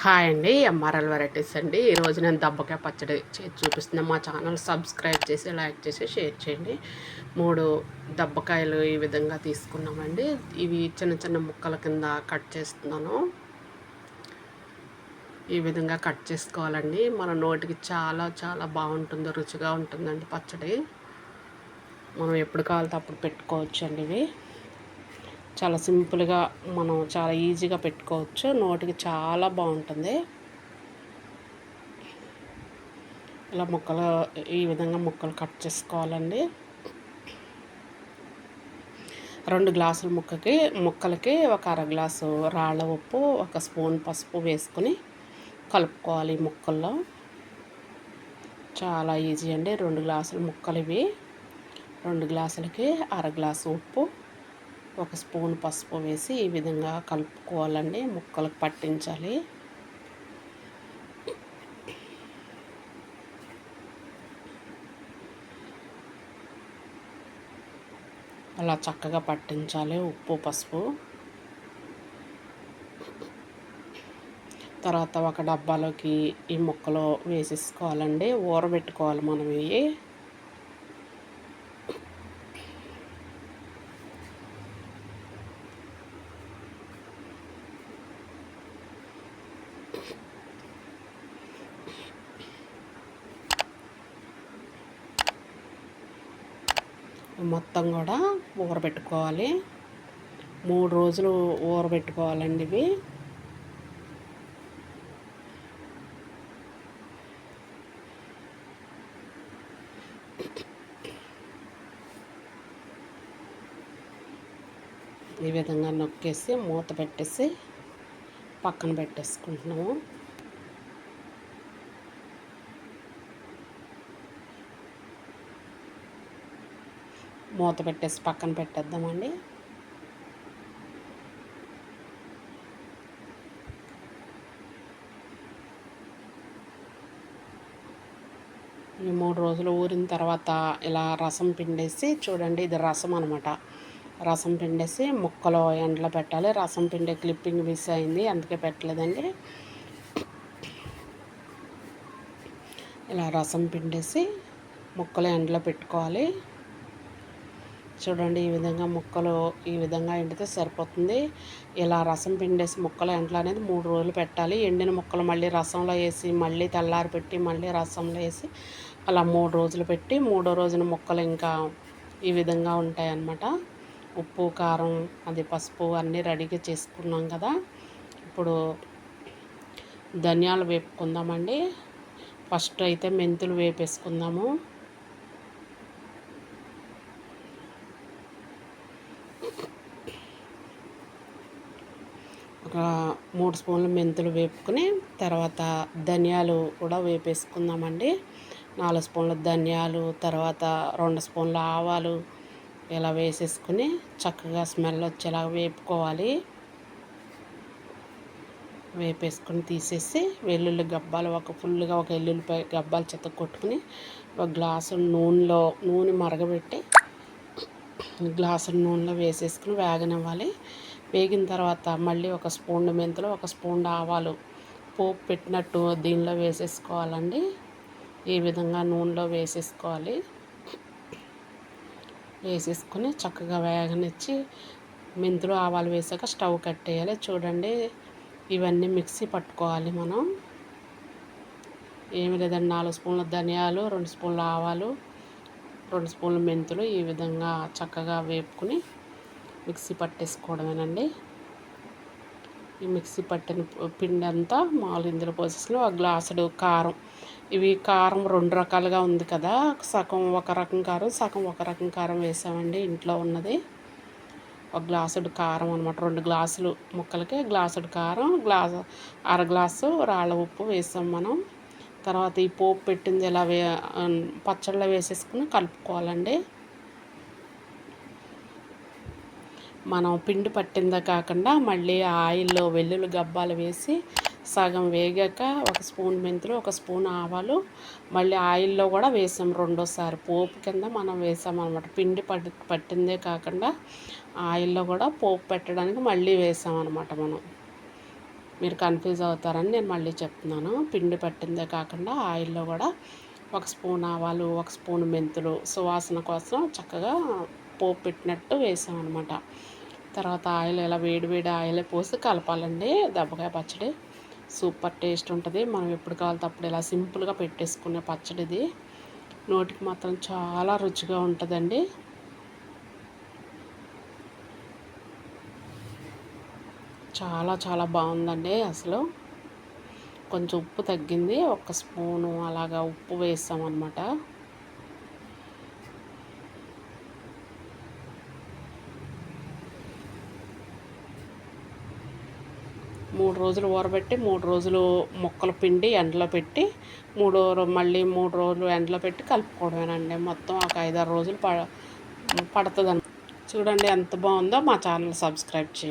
Hi అండి MRL varieties అండి. ఈరోజు నేను దబ్బకాయ పచ్చడి చేసి చూపిస్తున్నాను మా ఛానల్ సబ్స్క్రైబ్ చేసి లైక్ చేసి షేర్ చేయండి. మూడు దబ్బకాయలు ఈ విధంగా తీసుకున్నామండి. ఇవి చిన్న చిన్న ముక్కల కింద కట్ చేస్తున్నాను. ఈ విధంగా కట్ చేసుకోవాలండి. మన నోటికి చాలా చాలా బాగుంటుంది రుచిగా ఉంటుందండి పచ్చడి. మనం ఎప్పుడు కావాలంటే అప్పుడు పెట్టుకోవచ్చు అండి ఇవి. చాలా సింపుల్గా మనం చాలా ఈజీగా పెట్టుకోవచ్చు. నోటికి చాలా బాగుంటుంది. ఇలా ముక్కలు ఈ విధంగా ముక్కలు కట్ చేసుకోవాలండి. రెండు గ్లాసుల ముక్కకి ముక్కలకి ఒక అర గ్లాసు రాళ్ళ ఉప్పు ఒక స్పూన్ పసుపు వేసుకొని కలుపుకోవాలి ముక్కల్లో. చాలా ఈజీ అండి. రెండు గ్లాసుల ముక్కలు ఇవి. రెండు గ్లాసులకి అర గ్లాసు ఉప్పు. ఒక స్పూన్ పసుపు వేసి ఈ విధంగా కలుపుకోవాలండి. ముక్కలకు పట్టించాలి. అలా చక్కగా పట్టించాలి ఉప్పు పసుపు. తర్వాత ఒక డబ్బాలోకి ఈ ముక్కలు వేసేసుకోవాలండి. ఊరబెట్టుకోవాలి మనం ఇవి. మొత్తం కూడా ఊరబెట్టుకోవాలి. మూడు రోజులు ఊరబెట్టుకోవాలండి ఇవి. ఈ విధంగా నొక్కేసి మూత పెట్టేసి పక్కన పెట్టేసుకుంటున్నాము. మూత పెట్టేసి పక్కన పెట్టేద్దామండి. ఈ మూడు రోజులు ఊరిన తర్వాత ఇలా రసం పిండేసి చూడండి ఇది రసం అనమాట రసం పిండేసి ముక్కలు ఎండలో పెట్టాలి. రసం పిండే క్లిప్పింగ్ మిస్ అయింది అందుకే పెట్టలేదండి. ఇలా రసం పిండేసి ముక్కలు ఎండలో పెట్టుకోవాలి. చూడండి ఈ విధంగా ముక్కలు ఈ విధంగా ఎండితే సరిపోతుంది. ఇలా రసం పిండేసి ముక్కలు ఎండలు అనేది మూడు రోజులు పెట్టాలి. ఎండిన ముక్కలు మళ్ళీ రసంలో వేసి మళ్ళీ తెల్లారి పెట్టి మళ్ళీ రసంలో వేసి అలా మూడు రోజులు పెట్టి మూడో రోజున ముక్కలు ఇంకా ఈ విధంగా ఉంటాయి అన్నమాట ఉప్పు కారం అది పసుపు అన్నీ రెడీగా చేసుకున్నాం కదా. ఇప్పుడు ధనియాలు వేపుకుందామండి. ఫస్ట్ అయితే మెంతులు వేపేసుకుందాము. ఒక మూడు స్పూన్లు మెంతులు వేపుకొని తర్వాత ధనియాలు కూడా వేపేసుకుందామండి. నాలుగు స్పూన్ల ధనియాలు తర్వాత రెండు స్పూన్ల ఆవాలు ఇలా వేసేసుకుని చక్కగా స్మెల్ వచ్చేలాగా వేపుకోవాలి. వేపేసుకొని తీసేసి వెల్లుల్లి గబ్బాలు ఒక ఫుల్గా ఒక ఎల్లుల్లిపాయ గబ్బాలు చెత్త కొట్టుకుని ఒక గ్లాసు నూనెలో నూనె మరగబెట్టి గ్లాసు నూనెలో వేసేసుకుని వేగనివ్వాలి. వేగిన తర్వాత మళ్ళీ ఒక స్పూన్ మెంతులు ఒక స్పూన్ ఆవాలు పోపు పెట్టినట్టు దీనిలో వేసేసుకోవాలండి. ఈ విధంగా నూనెలో వేసేసుకోవాలి. వేసేసుకొని చక్కగా వేగనిచ్చి మెంతులు ఆవాలు వేసాక స్టవ్ కట్టేయాలి. చూడండి ఇవన్నీ మిక్సీ పట్టుకోవాలి మనం. ఏమి లేదండి నాలుగు స్పూన్ల ధనియాలు రెండు స్పూన్ల ఆవాలు రెండు స్పూన్ల మెంతులు ఈ విధంగా చక్కగా వేపుకుని మిక్సీ పట్టేసుకోవడమేనండి. ఈ మిక్సీ పట్టిన పిండి అంతా మామూలు ఇందులో పోసేసుకుని ఒక గ్లాసుడు కారం. ఇవి కారం రెండు రకాలుగా ఉంది కదా సగం ఒక రకం కారం సగం ఒక రకం కారం వేసామండి ఇంట్లో ఉన్నది. ఒక గ్లాసుడు కారం అనమాట రెండు గ్లాసులు ముక్కలకి గ్లాసుడు కారం గ్లాసు అర గ్లాసు రాళ్ళ ఉప్పు వేసాం మనం. తర్వాత ఈ పోపు పెట్టింది ఇలా వే పచ్చళ్ళ వేసేసుకుని కలుపుకోవాలండి. మనం పిండి పట్టిందా కాకుండా మళ్ళీ ఆయిల్లో వెల్లుల్లి గబ్బాలు వేసి సగం వేగాక ఒక స్పూన్ మెంతులు ఒక స్పూన్ ఆవాలు మళ్ళీ ఆయిల్లో కూడా వేసాం రెండోసారి. పోపు కింద మనం వేసామన్నమాట. పిండి పట్టి పట్టిందే కాకుండా ఆయిల్లో కూడా పోపు పెట్టడానికి మళ్ళీ వేసామన్నమాట మనం. మీరు కన్ఫ్యూజ్ అవుతారని నేను మళ్ళీ చెప్తున్నాను. పిండి పట్టిందే కాకుండా ఆయిల్లో కూడా ఒక స్పూన్ ఆవాలు ఒక స్పూన్ మెంతులు సువాసన కోసం చక్కగా పోపు పెట్టినట్టు వేసాం అనమాట తర్వాత ఆయిల్ ఇలా వేడి వేడి ఆయిల్ పోసి కలపాలండి. దెబ్బకాయ పచ్చడి సూపర్ టేస్ట్ ఉంటుంది. మనం ఎప్పుడు కావాలంటే అప్పుడు ఇలా సింపుల్గా పెట్టేసుకునే పచ్చడిది. నోటికి మాత్రం చాలా రుచిగా ఉంటుందండి. చాలా చాలా బాగుందండి అసలు. కొంచెం ఉప్పు తగ్గింది. ఒక స్పూను అలాగా ఉప్పు వేస్తామన్నమాట. మూడు రోజులు ఊరబెట్టి మూడు రోజులు ముక్కలు పిండి ఎండలో పెట్టి మూడో మళ్ళీ మూడు రోజులు ఎండలో పెట్టి కలుపుకోవడమేనండి. మొత్తం ఒక ఐదారు రోజులు ప పడుతుంది చూడండి ఎంత బాగుందో మా ఛానల్ సబ్స్క్రైబ్ చేయండి.